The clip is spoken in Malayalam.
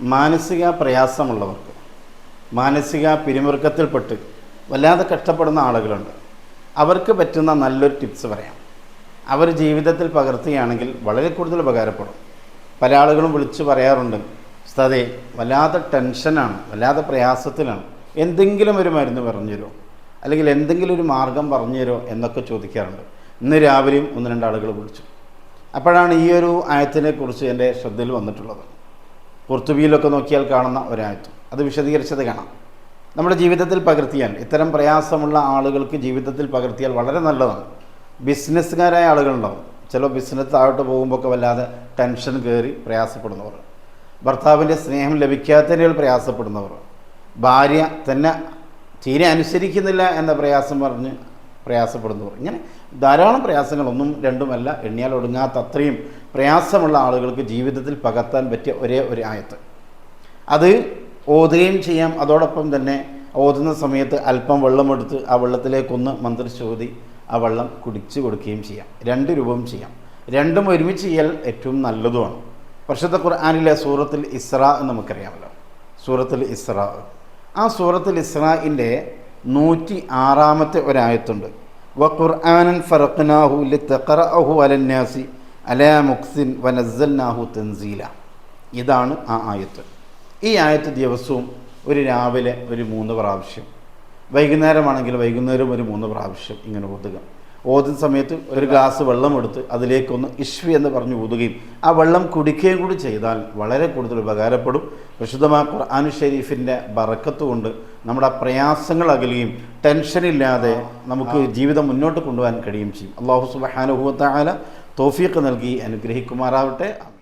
മാനസിക പ്രയാസമുള്ളവർക്ക് മാനസിക പിരിമുറുക്കത്തിൽപ്പെട്ട് വല്ലാതെ കഷ്ടപ്പെടുന്ന ആളുകളുണ്ട്. അവർക്ക് പറ്റുന്ന നല്ലൊരു ടിപ്സ് പറയാം. അവർ ജീവിതത്തിൽ പകർത്തുകയാണെങ്കിൽ വളരെ കൂടുതൽ ഉപകാരപ്പെടും. പല ആളുകളും വിളിച്ച് പറയാറുണ്ട് ഉസ്താദേ വല്ലാതെ ടെൻഷനാണ് വല്ലാതെ പ്രയാസത്തിലാണ്. എന്തെങ്കിലും ഒരു മരുന്ന് പറഞ്ഞു തരുമോ അല്ലെങ്കിൽ എന്തെങ്കിലും ഒരു മാർഗം പറഞ്ഞു തരുമോ എന്നൊക്കെ ചോദിക്കാറുണ്ട്. ഇന്ന് രാവിലെയും ഒന്ന് രണ്ട് ആളുകൾ വിളിച്ചു. അപ്പോഴാണ് ഈ ഒരു ആയത്തിനെ കുറിച്ച് എന്റെ ശ്രദ്ധയിൽ വന്നിട്ടുള്ളത്. കുർത്തുബിയിലൊക്കെ നോക്കിയാൽ കാണുന്ന ഒരായത്തും. അത് വിശദീകരിച്ചത് കാണാം. നമ്മുടെ ജീവിതത്തിൽ പകർത്തിയാൽ ഇത്തരം പ്രയാസമുള്ള ആളുകൾക്ക് ജീവിതത്തിൽ പകർത്തിയാൽ വളരെ നല്ലതാണ്. ബിസിനസ്സുകാരായ ആളുകളുണ്ടാവും. ചില ബിസിനസ് താഴോട്ട് പോകുമ്പോൾ ഒക്കെ വല്ലാതെ ടെൻഷൻ കയറി പ്രയാസപ്പെടുന്നവർ. ഭർത്താവിന്റെ സ്നേഹം ലഭിക്കാത്തതിനാൽ പ്രയാസപ്പെടുന്നവർ. ഭാര്യ തന്നെ തീരെ അനുസരിക്കുന്നില്ല എന്ന പ്രയാസം പറഞ്ഞ് പ്രയാസപ്പെടുന്നവർ. ഇങ്ങനെ ധാരാളം പ്രയാസങ്ങൾ ഒന്നും രണ്ടുമല്ല എണ്ണിയാൽ ഒടുങ്ങാത്ത അത്രയും പ്രയാസമുള്ള ആളുകൾക്ക് ജീവിതത്തിൽ പകർത്താൻ പറ്റിയ ഒരേ ഒരു ആയത്ത്. അത് ഓതുകയും ചെയ്യാം അതോടൊപ്പം തന്നെ ഓതുന്ന സമയത്ത് അല്പം വെള്ളമെടുത്ത് ആ വെള്ളത്തിലേക്കൊന്ന് മന്ത്രിച്ചോതി ആ വെള്ളം കുടിച്ചു കൊടുക്കുകയും ചെയ്യാം. രണ്ട് രൂപവും ചെയ്യാം. രണ്ടും ഒരുമിച്ച് ചെയ്യൽ ഏറ്റവും നല്ലതുമാണ്. പരിശുദ്ധ ഖുർആാനിലെ സൂറത്തിൽ ഇസ്ര എന്ന് നമുക്കറിയാമല്ലോ. സൂറത്തിൽ ഇസ്ര. ആ സൂറത്തിൽ ഇസ്രായിന്റെ നൂറ്റി ആറാമത്തെ ഒരായത്തുണ്ട്. വ ഖുർആാനൻ ഫറഖ്നാഹു ലിത്തഖറഅഹു അലന്നാസി അലാ മുക്സിൻ വനസ്സൽനാഹു തൻസീല. ഇതാണ് ആ ആയത്ത്. ഈ ആയത്ത് ദിവസവും ഒരു രാവിലെ ഒരു മൂന്ന് പ്രാവശ്യം വൈകുന്നേരമാണെങ്കിൽ വൈകുന്നേരം ഒരു മൂന്ന് പ്രാവശ്യം ഇങ്ങനെ ഓതുക. ഓതുന്ന സമയത്ത് ഒരു ഗ്ലാസ് വെള്ളം എടുത്ത് അതിലേക്കൊന്ന് ഇഷ്വി എന്ന് പറഞ്ഞ് ഊതുകയും ആ വെള്ളം കുടിക്കുകയും കൂടി ചെയ്താൽ വളരെ കൂടുതൽ ഉപകാരപ്പെടും. വിശുദ്ധമായ ഖുർആൻ ഷെരീഫിന്റെ ബറക്കത്ത് കൊണ്ട് നമ്മുടെ പ്രയാസങ്ങൾ അകലുകയും ടെൻഷനില്ലാതെ നമുക്ക് ജീവിതം മുന്നോട്ട് കൊണ്ടുപോകാൻ കഴിയുകയും ചെയ്യും. അള്ളാഹു സുബാനുഭവത്തായ തോഫീക്ക് നൽകി അനുഗ്രഹിക്കുമാറാവട്ടെ.